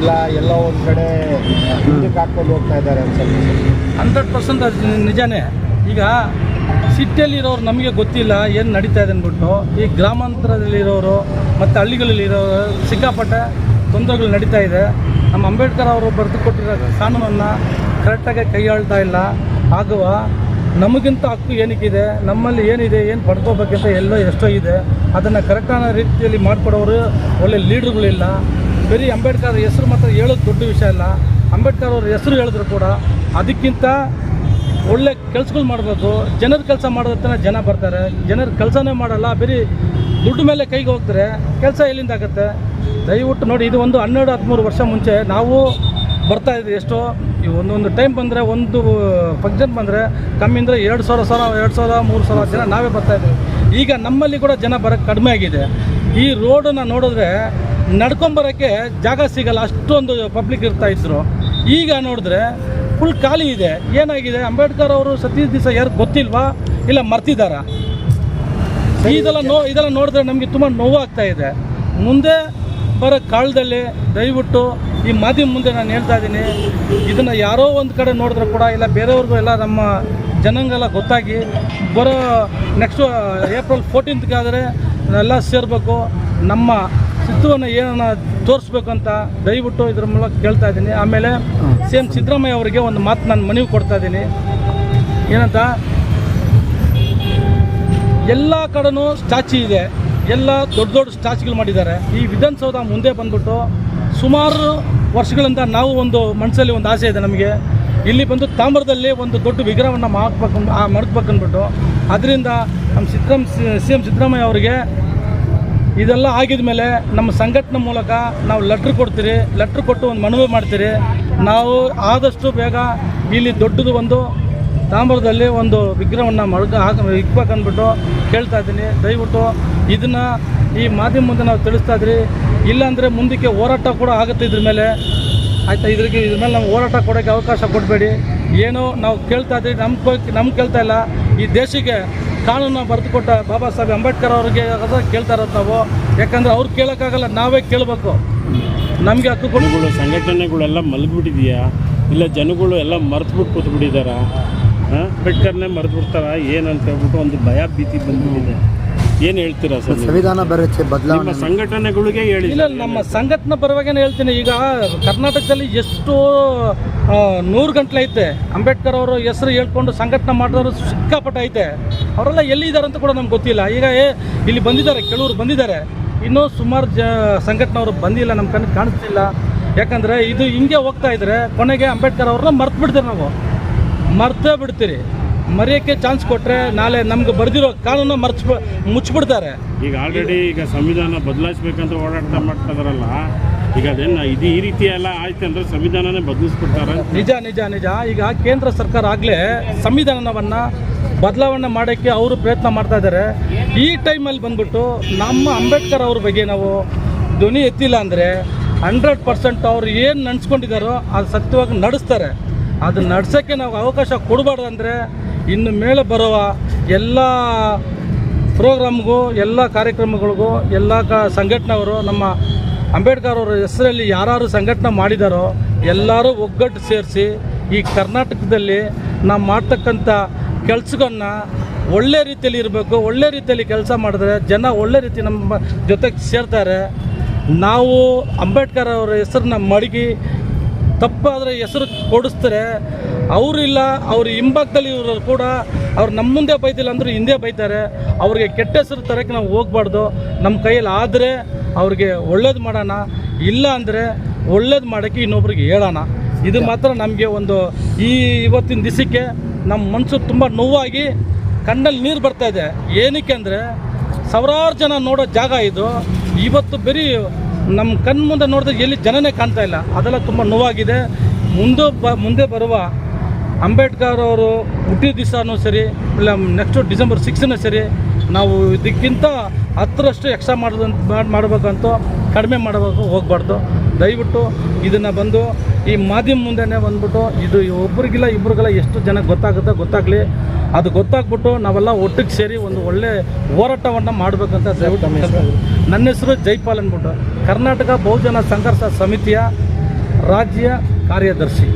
ಇಲ್ಲ, ಎಲ್ಲ ಒಂದ್ ಕಡೆ ಹೋಗ್ತಾ ಇದ್ದಾರೆ ಹಂಡ್ರೆಡ್ ಪರ್ಸೆಂಟ್ ನಿಜಾನೇ. ಈಗ ಸಿಟಿಯಲ್ಲಿರೋರು ನಮಗೆ ಗೊತ್ತಿಲ್ಲ ಏನು ನಡೀತಾ ಇದೆ ಅಂದ್ಬಿಟ್ಟು. ಈ ಗ್ರಾಮಾಂತರದಲ್ಲಿರೋರು ಮತ್ತು ಹಳ್ಳಿಗಳಲ್ಲಿರೋರು ಸಿಕ್ಕಾಪಟ್ಟೆ ತೊಂದರೆಗಳು ನಡೀತಾ ಇದೆ. ನಮ್ಮ ಅಂಬೇಡ್ಕರ್ ಅವರು ಬರೆದು ಕೊಟ್ಟಿರೋ ಕಾನೂನನ್ನು ಕರೆಕ್ಟಾಗಿ ಕೈಯಾಳ್ತಾ ಇಲ್ಲ. ಆಗುವ ನಮಗಿಂತ ಹಕ್ಕು ಏನಕ್ಕಿದೆ? ನಮ್ಮಲ್ಲಿ ಏನಿದೆ? ಏನು ಪಡ್ಕೋಬೇಕಂತ ಎಲ್ಲೋ ಎಷ್ಟೋ ಇದೆ. ಅದನ್ನು ಕರೆಕ್ಟಾದ ರೀತಿಯಲ್ಲಿ ಮಾಡಿಕೊಡೋರು ಒಳ್ಳೆ ಲೀಡ್ರುಗಳಿಲ್ಲ ಬರೀ ಅಂಬೇಡ್ಕರ್ ಹೆಸರು ಮಾತ್ರ ಹೇಳೋದು ದೊಡ್ಡ ವಿಷಯ ಅಲ್ಲ. ಅಂಬೇಡ್ಕರ್ ಅವ್ರ ಹೆಸರು ಹೇಳಿದ್ರು ಕೂಡ ಅದಕ್ಕಿಂತ ಒಳ್ಳೆ ಕೆಲಸಗಳು ಮಾಡಬೇಕು ಜನರ ಕೆಲಸ ಮಾಡೋದ್ರ ಜನ ಬರ್ತಾರೆ. ಜನರ ಕೆಲಸನೇ ಮಾಡಲ್ಲ, ಬರೀ ದುಡ್ಡು ಮೇಲೆ ಕೈಗೆ ಹೋಗ್ತಾರೆ, ಕೆಲಸ ಎಲ್ಲಿಂದ ಆಗುತ್ತೆ? ದಯವಿಟ್ಟು ನೋಡಿ, ಇದು ಒಂದು ಹನ್ನೆರಡು, ಹದಿಮೂರು ವರ್ಷ ಮುಂಚೆ ನಾವು ಬರ್ತಾ ಇದ್ದೀವಿ ಎಷ್ಟೋ. ಈ ಒಂದೊಂದು ಟೈಮ್ ಬಂದರೆ, ಒಂದು ಫಂಕ್ಷನ್ ಬಂದರೆ, ಕಮ್ಮಿ ಅಂದರೆ ಎರಡು ಸಾವಿರ ಸಾವಿರ, ಎರಡು ಸಾವಿರ, ಮೂರು ಸಾವಿರ ಜನ ನಾವೇ ಬರ್ತಾ ಇದ್ವಿ. ಈಗ ನಮ್ಮಲ್ಲಿ ಕೂಡ ಜನ ಬರೋಕ್ಕೆ ಕಡಿಮೆ ಆಗಿದೆ. ಈ ರೋಡನ್ನು ನೋಡಿದ್ರೆ ನಡ್ಕೊಂಬರೋಕ್ಕೆ ಜಾಗ ಸಿಗಲ್ಲ, ಅಷ್ಟೊಂದು ಪಬ್ಲಿಕ್ ಇರ್ತಾ ಇದ್ರು. ಈಗ ನೋಡಿದ್ರೆ ಫುಲ್ ಖಾಲಿ ಇದೆ. ಏನಾಗಿದೆ? ಅಂಬೇಡ್ಕರ್ ಅವರು ಸತೀಶ್ ದಿವಸ ಯಾರು ಗೊತ್ತಿಲ್ವಾ? ಇಲ್ಲ ಮರ್ತಿದ್ದಾರಾ? ಇದೆಲ್ಲ ನೋ, ಇದೆಲ್ಲ ನೋಡಿದ್ರೆ ನಮಗೆ ತುಂಬ ನೋವಾಗ್ತಾ ಇದೆ. ಮುಂದೆ ಬರೋ ಕಾಲದಲ್ಲಿ ದಯವಿಟ್ಟು ಈ ಮಾಧ್ಯಮ ಮುಂದೆ ನಾನು ಹೇಳ್ತಾ ಇದ್ದೀನಿ, ಇದನ್ನು ಯಾರೋ ಒಂದು ಕಡೆ ನೋಡಿದ್ರೆ ಕೂಡ, ಇಲ್ಲ ಬೇರೆಯವ್ರಿಗೂ ಎಲ್ಲ ನಮ್ಮ ಜನಾಂಗೆಲ್ಲ ಗೊತ್ತಾಗಿ, ಬರೋ ನೆಕ್ಸ್ಟು ಏಪ್ರಿಲ್ ಫೋರ್ಟೀನ್ತ್ಗಾದರೆ ಎಲ್ಲ ಸೇರಬೇಕು. ನಮ್ಮ ಸಿದ್ಧವನ್ನು ಏನನ್ನ ತೋರಿಸ್ಬೇಕು ಅಂತ ದಯವಿಟ್ಟು ಇದ್ರ ಮೂಲಕ ಕೇಳ್ತಾ ಇದ್ದೀನಿ. ಆಮೇಲೆ ಸಿ ಎಂ ಸಿದ್ದರಾಮಯ್ಯ ಅವರಿಗೆ ಒಂದು ಮಾತು ನಾನು ಮನವಿ ಕೊಡ್ತಾ ಇದ್ದೀನಿ. ಏನಂತ? ಎಲ್ಲ ಕಡೆನೂ ಸ್ಟ್ಯಾಚು ಇದೆ. ಎಲ್ಲ ದೊಡ್ಡ ದೊಡ್ಡ ಸ್ಟ್ಯಾಚುಗಳು ಮಾಡಿದ್ದಾರೆ. ಈ ವಿಧಾನಸೌಧ ಮುಂದೆ ಬಂದ್ಬಿಟ್ಟು ಸುಮಾರು ವರ್ಷಗಳಿಂದ ನಾವು ಒಂದು ಮನಸ್ಸಲ್ಲಿ ಒಂದು ಆಸೆ ಇದೆ ನಮಗೆ. ಇಲ್ಲಿ ಬಂದು ತಾಮ್ರದಲ್ಲಿ ಒಂದು ದೊಡ್ಡ ವಿಗ್ರಹವನ್ನು ಮಾಡಬೇಕು ಮಡಗ್ಬೇಕು ಅಂದ್ಬಿಟ್ಟು, ಅದರಿಂದ ನಮ್ಮ ಸಿದ್ದರಾಮ್ ಸಿ ಎಂ ಸಿದ್ದರಾಮಯ್ಯ ಅವರಿಗೆ ಇದೆಲ್ಲ ಆಗಿದ ಮೇಲೆ ನಮ್ಮ ಸಂಘಟನೆ ಮೂಲಕ ನಾವು ಲೆಟ್ರ್ ಕೊಡ್ತೀರಿ ಲೆಟ್ರ್ ಕೊಟ್ಟು ಒಂದು ಮನವಿ ಮಾಡ್ತೀರಿ. ನಾವು ಆದಷ್ಟು ಬೇಗ ಇಲ್ಲಿ ದೊಡ್ಡದು ಒಂದು ತಾಮ್ರದಲ್ಲಿ ಒಂದು ವಿಗ್ರಹವನ್ನು ಮಡ್ಗ ಹಾಕ ಇಕ್ಬೇಕಂದ್ಬಿಟ್ಟು ಕೇಳ್ತಾ ಇದ್ದೀನಿ. ದಯವಿಟ್ಟು ಇದನ್ನು ಈ ಮಾಧ್ಯಮ ಮುಂದೆ ನಾವು ತಿಳಿಸ್ತಾ ಇದ್ರಿ ಇಲ್ಲಾಂದರೆ ಮುಂದಕ್ಕೆ ಹೋರಾಟ ಕೂಡ ಆಗುತ್ತೆ ಇದ್ರ ಮೇಲೆ. ಆಯಿತಾ, ಇದ್ರಿಗೆ ಇದ್ರ ಮೇಲೆ ನಾವು ಹೋರಾಟ ಕೊಡೋಕ್ಕೆ ಅವಕಾಶ ಕೊಡಬೇಡಿ. ಏನು ನಾವು ಕೇಳ್ತಾ ಇದ್ದೀವಿ ನಮ್ಮ ನಮ್ಗೆ ಕೇಳ್ತಾ ಇಲ್ಲ. ಈ ದೇಶಕ್ಕೆ ಕಾನೂನು ಬರೆದು ಕೊಟ್ಟ ಬಾಬಾ ಸಾಹೇಬ್ ಅಂಬೇಡ್ಕರ್ ಅವ್ರಿಗೆ ಕೇಳ್ತಾ ಇರೋದು ನಾವು. ಯಾಕಂದರೆ ಅವ್ರು ಕೇಳೋಕ್ಕಾಗಲ್ಲ, ನಾವೇ ಕೇಳಬೇಕು. ನಮಗೆ ಹಕ್ಕು ಕೊಡುಗಳು ಸಂಘಟನೆಗಳೆಲ್ಲ ಮಲಗಿಬಿಟ್ಟಿದೆಯಾ? ಇಲ್ಲ ಜನಗಳು ಎಲ್ಲ ಮರೆತುಬಿಟ್ಟು ಕೂತ್ಬಿಟ್ಟಿದ್ದಾರಾ ಅಂಬೇಡ್ಕರ್ನೇ ಮರೆತುಬಿಡ್ತಾರ? ಏನಂತ ಹೇಳ್ಬಿಟ್ಟು ಒಂದು ಭಯ ಭೀತಿ ಬಂದ್ಬಿಟ್ಟಿದೆ. ಏನು ಹೇಳ್ತೀರಾ ಸರ್ ನೀವು? ಸಂವಿಧಾನ ಬರುತ್ತೆ ನಿಮ್ಮ ಬದಲಾವಣೆ ಸಂಘಟನೆಗಳಿಗೆ ಹೇಳಿ ಇಲ್ಲ ನಮ್ಮ ಸಂಘಟನೆ ಪರವಾಗೇನೆ ಹೇಳ್ತೀನಿ. ಈಗ ಕರ್ನಾಟಕದಲ್ಲಿ ಎಷ್ಟು ಆ, ನೂರು ಗಂಟ್ಲೆ ಐತೆ. ಅಂಬೇಡ್ಕರ್ ಅವರು ಹೆಸರು ಹೇಳ್ಕೊಂಡು ಸಂಘಟನೆ ಮಾಡಿದವರು ಸಿಕ್ಕಾಪಟ್ಟೆ ಐತೆ. ಅವರೆಲ್ಲ ಎಲ್ಲಿದ್ದಾರೆ ಅಂತ ಕೂಡ ನಮ್ಗೆ ಗೊತ್ತಿಲ್ಲ. ಈಗ ಏ ಇಲ್ಲಿ ಬಂದಿದ್ದಾರೆ ಕೆಲವರು ಬಂದಿದ್ದಾರೆ. ಇನ್ನೂ ಸುಮಾರು ಜ ಸಂಘಟನೆಯವರು ಬಂದಿಲ್ಲ ನಮ್ಮ ಕಣ್ಣು ಕಾಣಿಸ್ತಿಲ್ಲ. ಯಾಕಂದರೆ ಇದು ಹಿಂಗೆ ಹೋಗ್ತಾ ಇದ್ರೆ ಕೊನೆಗೆ ಅಂಬೇಡ್ಕರ್ ಅವ್ರನ್ನ ಮರ್ತು ಬಿಡ್ತೀವಿ ನಾವು. ಮರ್ತೇ ಬಿಡ್ತೀರಿ. ಮರೆಯೋಕ್ಕೆ ಚಾನ್ಸ್ ಕೊಟ್ಟರೆ ನಾಳೆ ನಮ್ಗೆ ಬರ್ದಿರೋ ಕಾನೂನು ಮರ್ಚ್ ಮುಚ್ಚಿಬಿಡ್ತಾರೆ ಈಗ ಆಲ್ರೆಡಿ ಈಗ ಸಂವಿಧಾನ ಬದಲಾಯಿಸ್ಬೇಕಂತ ಓಡಾಟ ಮಾಡ್ತಾ ಇದಾರಲ್ಲ ಈಗ ಅದೇನು ಇದು ಈ ರೀತಿ ಎಲ್ಲ ಆಯ್ತು ಅಂದ್ರೆ ಸಂವಿಧಾನನೇ ಬದಲಿಸ್ಬಿಡ್ತಾರೆ ನಿಜ ನಿಜ ನಿಜ. ಈಗ ಕೇಂದ್ರ ಸರ್ಕಾರ ಆಗಲೇ ಸಂವಿಧಾನವನ್ನು ಬದಲಾವಣೆ ಮಾಡೋಕ್ಕೆ ಅವರು ಪ್ರಯತ್ನ ಮಾಡ್ತಾ ಇದ್ದಾರೆ ಈ ಟೈಮಲ್ಲಿ ಬಂದ್ಬಿಟ್ಟು ನಮ್ಮ ಅಂಬೇಡ್ಕರ್ ಅವ್ರ ಬಗ್ಗೆ ನಾವು ಧ್ವನಿ ಎತ್ತಿಲ್ಲ ಅಂದರೆ ಹಂಡ್ರೆಡ್ ಪರ್ಸೆಂಟ್ ಅವ್ರು ಏನು ನಡೆಸ್ಕೊಂಡಿದ್ದಾರೋ ಅದು ಸತ್ಯವಾಗಿ ನಡೆಸ್ತಾರೆ. ಅದು ನಡ್ಸೋಕ್ಕೆ ನಾವು ಅವಕಾಶ ಕೊಡಬಾರ್ದು ಅಂದರೆ ಇನ್ನು ಮೇಲೆ ಬರುವ ಎಲ್ಲ ಪ್ರೋಗ್ರಾಮ್ಗೂ, ಎಲ್ಲ ಕಾರ್ಯಕ್ರಮಗಳಿಗೂ, ಎಲ್ಲ ಕ ಸಂಘಟನೆಯವರು, ನಮ್ಮ ಅಂಬೇಡ್ಕರ್ ಅವರ ಹೆಸರಲ್ಲಿ ಯಾರು ಸಂಘಟನೆ ಮಾಡಿದಾರೋ ಎಲ್ಲರೂ ಒಗ್ಗಟ್ಟು ಸೇರಿಸಿ ಈ ಕರ್ನಾಟಕದಲ್ಲಿ ನಾವು ಮಾಡ್ತಕ್ಕಂಥ ಕೆಲಸಗಳನ್ನ ಒಳ್ಳೆ ರೀತಿಯಲ್ಲಿ ಇರಬೇಕು, ಒಳ್ಳೆ ರೀತಿಯಲ್ಲಿ ಕೆಲಸ ಮಾಡಿದ್ರೆ ಜನ ಒಳ್ಳೆ ರೀತಿ ನಮ್ಮ ಜೊತೆಗೆ ಸೇರ್ತಾರೆ. ನಾವು ಅಂಬೇಡ್ಕರ್ ಅವರ ಹೆಸರನ್ನ ಮಡಗಿ ತಪ್ಪಾದರೆ ಹೆಸರು ಕೊಡಿಸ್ತಾರೆ. ಅವರಿಲ್ಲ ಅವ್ರ ಹಿಂಭಾಗದಲ್ಲಿ ಇವರು ಕೂಡ ಅವ್ರು ನಮ್ಮ ಮುಂದೆ ಬೈತಿಲ್ಲ ಅಂದರೂ ಹಿಂದೆ ಬೈತಾರೆ. ಅವ್ರಿಗೆ ಕೆಟ್ಟ ಹೆಸರು ತರಕ್ಕೆ ನಾವು ಹೋಗ್ಬಾರ್ದು. ನಮ್ಮ ಕೈಯಲ್ಲಿ ಆದರೆ ಅವ್ರಿಗೆ ಒಳ್ಳೇದು ಮಾಡೋಣ. ಇಲ್ಲ ಅಂದರೆ ಒಳ್ಳೇದು ಮಾಡೋಕ್ಕೆ ಇನ್ನೊಬ್ರಿಗೆ ಹೇಳೋಣ. ಇದು ಮಾತ್ರ ನಮಗೆ ಒಂದು ಈ ಇವತ್ತಿನ ದಿಸಕ್ಕೆ ನಮ್ಮ ಮನಸ್ಸು ತುಂಬ ನೋವಾಗಿ ಕಣ್ಣಲ್ಲಿ ನೀರು ಬರ್ತಾ ಇದೆ. ಏನಕ್ಕೆ ಅಂದರೆ ಸಾವಿರಾರು ಜನ ನೋಡೋ ಜಾಗ ಇದು. ಇವತ್ತು ಬರೀ ನಮ್ಮ ಕಣ್ಣ ಮುಂದೆ ನೋಡಿದ್ರೆ ಎಲ್ಲಿ ಜನನೇ ಕಾಣ್ತಾ ಇಲ್ಲ. ಅದೆಲ್ಲ ತುಂಬ ನೋವಾಗಿದೆ. ಮುಂದೆ ಬ ಮುಂದೆ ಬರುವ ಅಂಬೇಡ್ಕರ್ ಅವರು ಹುಟ್ಟಿದ ದಿವಸನೂ ಸರಿ ಇಲ್ಲ ನೆಕ್ಸ್ಟು ಡಿಸೆಂಬರ್ ಸಿಕ್ಸ್ನೂ ಸರಿ ನಾವು ಇದಕ್ಕಿಂತ ಹತ್ತರಷ್ಟು ಎಕ್ಸ್ಟ್ರಾ ಮಾಡೋದಂತ ಮಾಡಿ ಮಾಡಬೇಕಂತ ಕಡಿಮೆ ಮಾಡಬೇಕು ಹೋಗಬಾರ್ದು. ದಯವಿಟ್ಟು ಇದನ್ನು ಬಂದು ಈ ಮಾಧ್ಯಮ ಮುಂದೆನೇ ಬಂದ್ಬಿಟ್ಟು ಇದು ಒಬ್ರಿಗಿಲ್ಲ ಇಬ್ರಿಗೆಲ್ಲ ಎಷ್ಟು ಜನ ಗೊತ್ತಾಗುತ್ತೋ ಗೊತ್ತಾಗಲಿ. ಅದು ಗೊತ್ತಾಗ್ಬಿಟ್ಟು ನಾವೆಲ್ಲ ಒಟ್ಟಿಗೆ ಸೇರಿ ಒಂದು ಒಳ್ಳೆ ಹೋರಾಟವನ್ನು ಮಾಡಬೇಕಂತ ದಯವಿಟ್ಟು ನನ್ನ ಹೆಸರು ಜೈಪಾಲ್ ಅಂದ್ಬಿಟ್ಟು. ಕರ್ನಾಟಕ ಬಹುಜನ ಸಂಘರ್ಷ ಸಮಿತಿಯ ರಾಜ್ಯ ಕಾರ್ಯದರ್ಶಿ.